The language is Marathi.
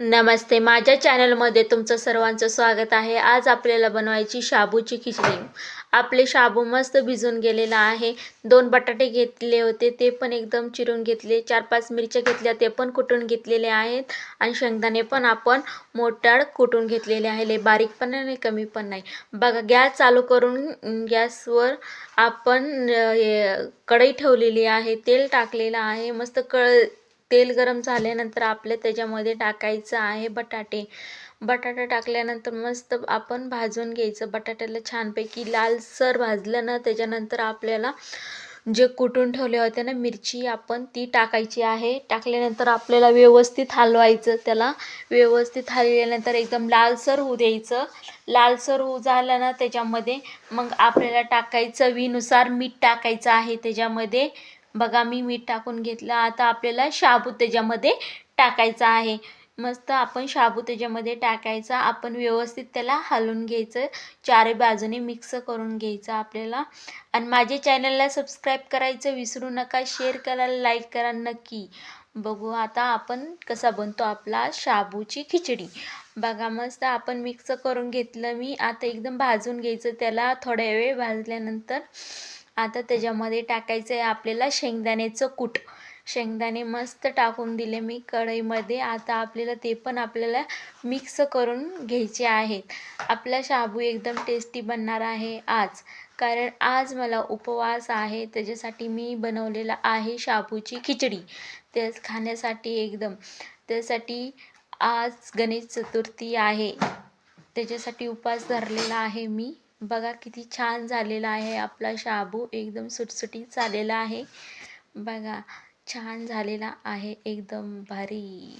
नमस्ते. माझ्या चॅनलमध्ये तुमचं सर्वांचं स्वागत आहे. आज आपल्याला बनवायची शाबूची खिचडी. आपले शाबू मस्त भिजून गेलेला आहे. दोन बटाटे घेतले होते. ते पण एकदम चिरून घेतले. चार पाच मिरच्या घेतल्या. ते पण कुटून घेतलेले आहेत. आणि शेंगदाणे पण आपण मोठाड कुटून घेतलेले आहे लय बारीक पण नाही कमी पण नाही. बघा गॅस चालू करून गॅसवर आपण कढई ठेवलेली आहे. तेल टाकलेलं आहे. मस्त कळ तेल गरम झाल्यानंतर आपल्या त्याच्यामध्ये टाकायचं आहे बटाटे. बटाटा टाकल्यानंतर मस्त आपण भाजून घ्यायचं. बटाट्याला छानपैकी लालसर भाजलं ना त्याच्यानंतर आपल्याला जे कुटून ठेवले होते ना मिरची आपण ती टाकायची आहे. टाकल्यानंतर आपल्याला व्यवस्थित हलवायचं. त्याला व्यवस्थित हलवल्यानंतर एकदम लालसर होऊ द्यायचं. लालसर होऊ झालं ना त्याच्यामध्ये मग आपल्याला टाकायचं चवीनुसार मीठ टाकायचं आहे त्याच्यामध्ये. बघा मी मीठ टाकून घेतलं. आता आपल्याला शाबू त्याच्यामध्ये टाकायचा आहे. मस्त आपण शाबू त्याच्यामध्ये टाकायचा आपण व्यवस्थित त्याला हलवून घ्यायचं चारी बाजूने मिक्स करून घ्यायचं आपल्याला. आणि माझ्या चॅनलला सबस्क्राईब करायचं विसरू नका शेअर करा लाईक करा नक्की. बघू आता आपण कसा बनतो आपला शाबूची खिचडी. बघा मस्त आपण मिक्स करून घेतलं मी. आता एकदम भाजून घ्यायचं त्याला थोड्या वेळ भाजल्यानंतर. आता त्याच्यामध्ये टाकायचं आहे आपल्याला शेंगदाण्याचं कूट. शेंगदाणे मस्त टाकून दिले मी कढईमध्ये. आता आपल्याला ते पण आपल्याला मिक्स करून घ्यायचे आहेत. आपला शाबू एकदम टेस्टी बनणार आहे आज. कारण आज मला उपवास आहे त्याच्यासाठी मी बनवलेला आहे शाबूची खिचडी. तेच खाण्यासाठी एकदम. त्यासाठी आज गणेश चतुर्थी आहे. त्याच्यासाठी उपवास धरलेला आहे मी. बघा किती छान झालेला आहे आपला शाबू. एकदम सुटसुटीत झालेला आहे. बघा. छान झालेला आहे. एकदम भारी.